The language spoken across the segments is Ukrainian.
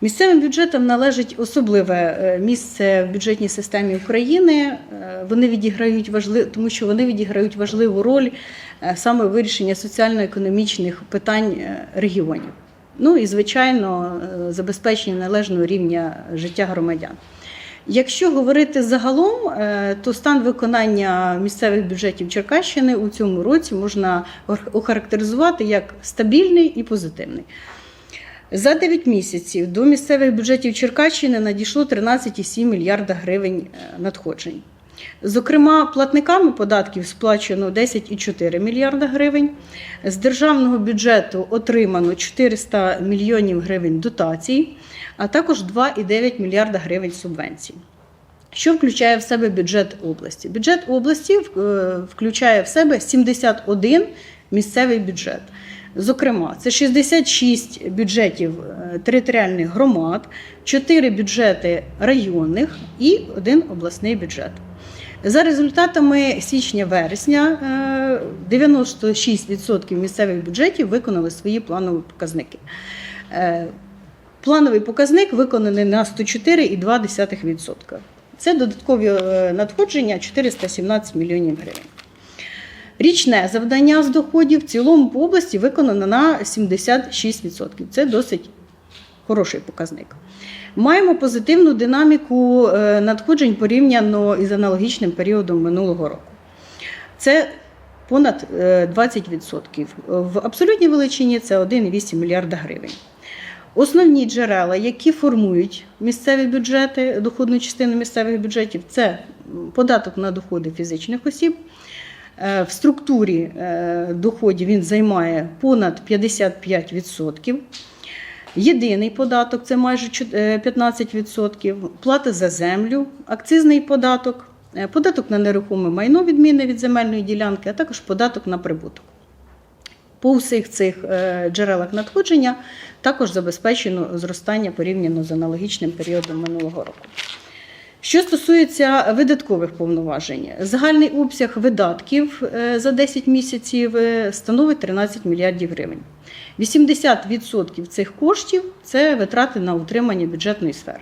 Місцевим бюджетам належить особливе е, місце в бюджетній системі України. Е, Вони відіграють важливу, тому що вони відіграють важливу роль е, саме в вирішенні соціально-економічних питань регіонів. Ну і звичайно, забезпечення належного рівня життя громадян. Якщо говорити загалом, то стан виконання місцевих бюджетів Черкащини у цьому році можна ох- охарактеризувати як стабільний і позитивний. За 9 місяців до місцевих бюджетів Черкащини надійшло 13,7 мільярда гривень е, надходжень. Зокрема, платниками податків сплачено 10,4 мільярда гривень. З державного бюджету отримано 400 мільйонів гривень дотацій, а також 2,9 мільярда гривень субвенцій. Що включає в себе бюджет області? Бюджет області е, включає в себе 71 місцевий бюджет. Зокрема, це 66 бюджетів е, територіальних громад, 4 бюджети районних і один обласний бюджет. За результатами січня-вересня е, 96% місцевих бюджетів виконали свої планові показники. Е, Плановий показник виконаний на 104,2%. Це додаткові е, надходження 417 мільйонів гривень. Річне завдання з доходів в цілому по області виконано на 76%. Це досить хороший показник. Маємо позитивну динаміку е, надходжень порівняно із аналогічним періодом минулого року. Це понад е, 20%. В абсолютній величині це 1,8 мільярда гривень. Основні джерела, які формують місцеві бюджети, доходну частину місцевих бюджетів, це податок на доходи фізичних осіб. Е, В структурі е, доходів він займає понад 55%. Єдиний податок це майже е, 15%, плата за землю, акцизний податок, е, податок на нерухоме майно відмінне від земельної ділянки, а також податок на прибуток. По всіх цих е, джерелах надходження також забезпечено зростання порівняно з аналогічним періодом минулого року. Що стосується видаткових повноважень, загальний обсяг видатків е, за 10 місяців е, становить 13 мільярдів гривень. 80% цих коштів це витрати на утримання бюджетної сфери.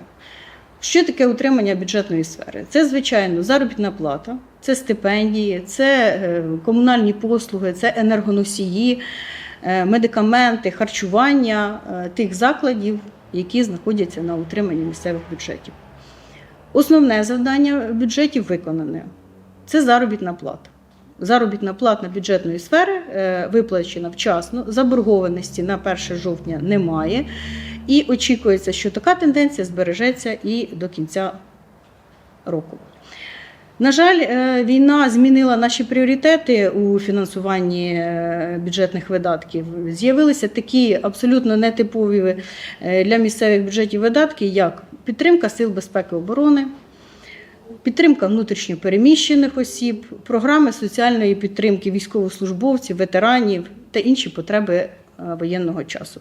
Що таке утримання бюджетної сфери? Це, звичайно, заробітна плата, це стипендії, це е, комунальні послуги, це енергоносії, медикаменти, харчування тих закладів, які знаходяться на утриманні місцевих бюджетів. Основне завдання бюджетів виконане це заробітна плата. Заробітна плата бюджетної сфери е, виплачена вчасно, заборгованості на 1 жовтня немає. І очікується, що така тенденція збережеться і до кінця року. На жаль, е, війна змінила наші пріоритети у фінансуванні е, бюджетних видатків. З'явилися такі абсолютно нетипові для місцевих бюджетів видатки, як підтримка сил безпеки оборони, підтримка внутрішньо переміщених осіб, програми соціальної підтримки військовослужбовців, ветеранів та інші потреби е, воєнного часу.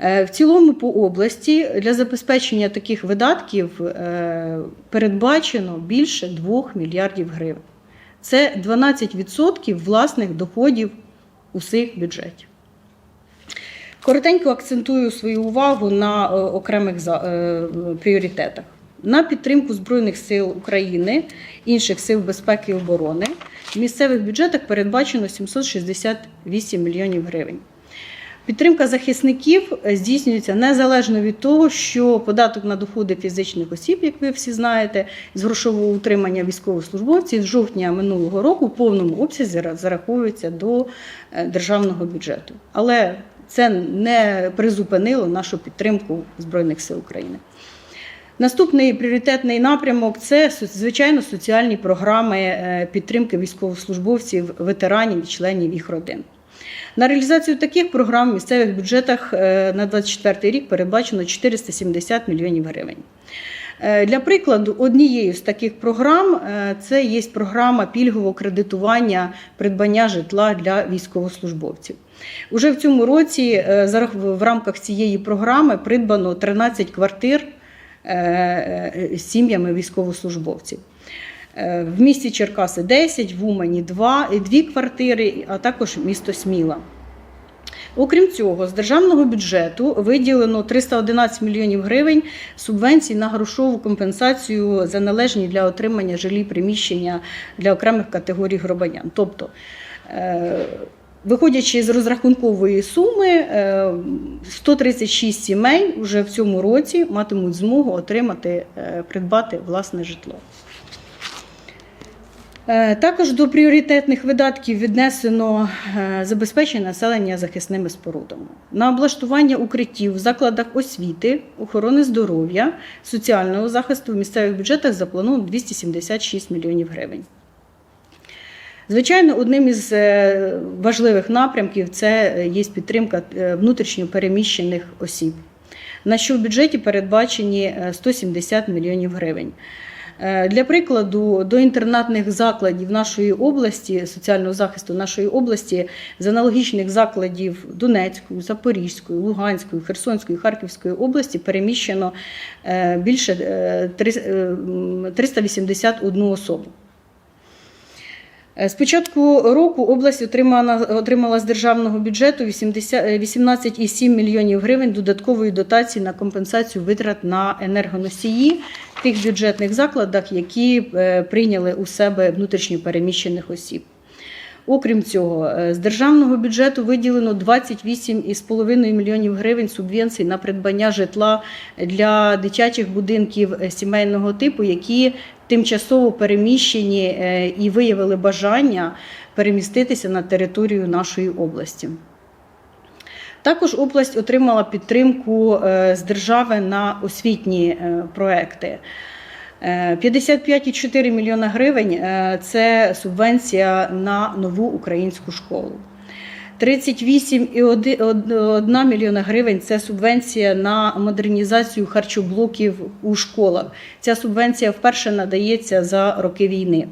Е, В цілому по області для забезпечення таких видатків е, передбачено більше 2 мільярдів гривень. Це 12% власних доходів усіх бюджетів. Коротенько акцентую свою увагу на е, окремих е, пріоритетах. На підтримку Збройних сил України, інших сил безпеки і оборони в місцевих бюджетах передбачено 768 мільйонів гривень. Підтримка захисників е, здійснюється незалежно від того, що податок на доходи фізичних осіб, як ви всі знаєте, з грошового утримання військовослужбовців з жовтня минулого року в повному обсязі зараховується до державного бюджету. Але це не призупинило нашу підтримку Збройних сил України. Наступний пріоритетний напрямок це звичайно соціальні програми е, підтримки військовослужбовців, ветеранів і членів їх родин. На реалізацію таких програм в місцевих бюджетах е, на 2024 рік передбачено 470 мільйонів гривень. Е, Для прикладу, однією з таких програм це є програма пільгового кредитування придбання житла для військовослужбовців. Уже в цьому році е, в рамках цієї програми придбано 13 квартир е, е, з сім'ями військовослужбовців. В місті Черкаси 10, в Умані 2, 2 квартири, а також місто Сміла. Окрім цього, з державного бюджету виділено 311 мільйонів гривень субвенцій на грошову компенсацію за належні для отримання жилі приміщення для окремих категорій громадян. Тобто, виходячи з розрахункової суми, е, 136 сімей вже в цьому році матимуть змогу отримати, е, придбати власне житло. Е, Також до пріоритетних видатків віднесено е, забезпечення населення захисними спорудами. На облаштування укриттів в закладах освіти, охорони здоров'я, соціального захисту в місцевих бюджетах заплановано 276 мільйонів гривень. Звичайно, одним із е, важливих напрямків це е, є підтримка е, внутрішньо переміщених осіб, на що в бюджеті передбачені е, 170 мільйонів гривень. Для прикладу, до інтернатних закладів нашої області, соціального захисту нашої області, з аналогічних закладів Донецької, Запорізької, Луганської, Херсонської, Харківської області переміщено більше е, три- е, м, 381 особу. З початку року область отримала, отримала з державного бюджету 80 е, 18,7 мільйонів гривень додаткової дотації на компенсацію витрат на енергоносії в тих бюджетних закладах, які е, прийняли у себе внутрішньо переміщених осіб. Окрім цього, е, з державного бюджету виділено 28,5 мільйонів гривень субвенцій на придбання житла для дитячих будинків е, сімейного типу, які тимчасово переміщені е, і виявили бажання переміститися на територію нашої області. Також область отримала підтримку з держави на освітні проекти. Е, 55,4 мільйона гривень е, це субвенція на нову українську школу. 38,1 мільйона гривень це субвенція на модернізацію харчоблоків у школах. Ця субвенція вперше надається за роки війни.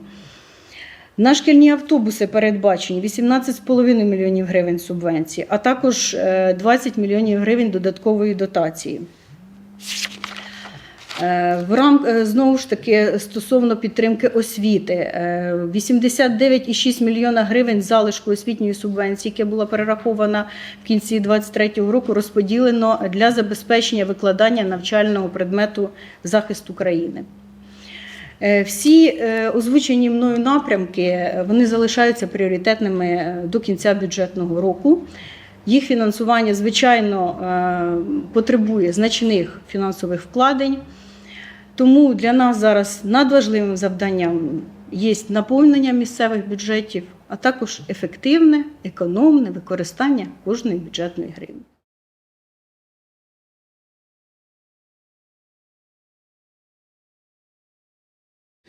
На шкільні автобуси передбачені 18,5 мільйонів гривень субвенції, а також е, 20 мільйонів гривень додаткової дотації. Е, В рам е, знову ж таки стосовно підтримки освіти, е, 89,6 мільйона гривень залишку освітньої субвенції, яка була перерахована в кінці 2023 року, розподілено для забезпечення викладання навчального предмету захист України. Е, Всі е, озвучені мною напрямки е, вони залишаються пріоритетними е, до кінця бюджетного року. Їх фінансування, звичайно, е, потребує значних фінансових вкладень. Тому для нас зараз надважливим завданням є наповнення місцевих бюджетів, а також ефективне, економне використання кожної бюджетної гривні.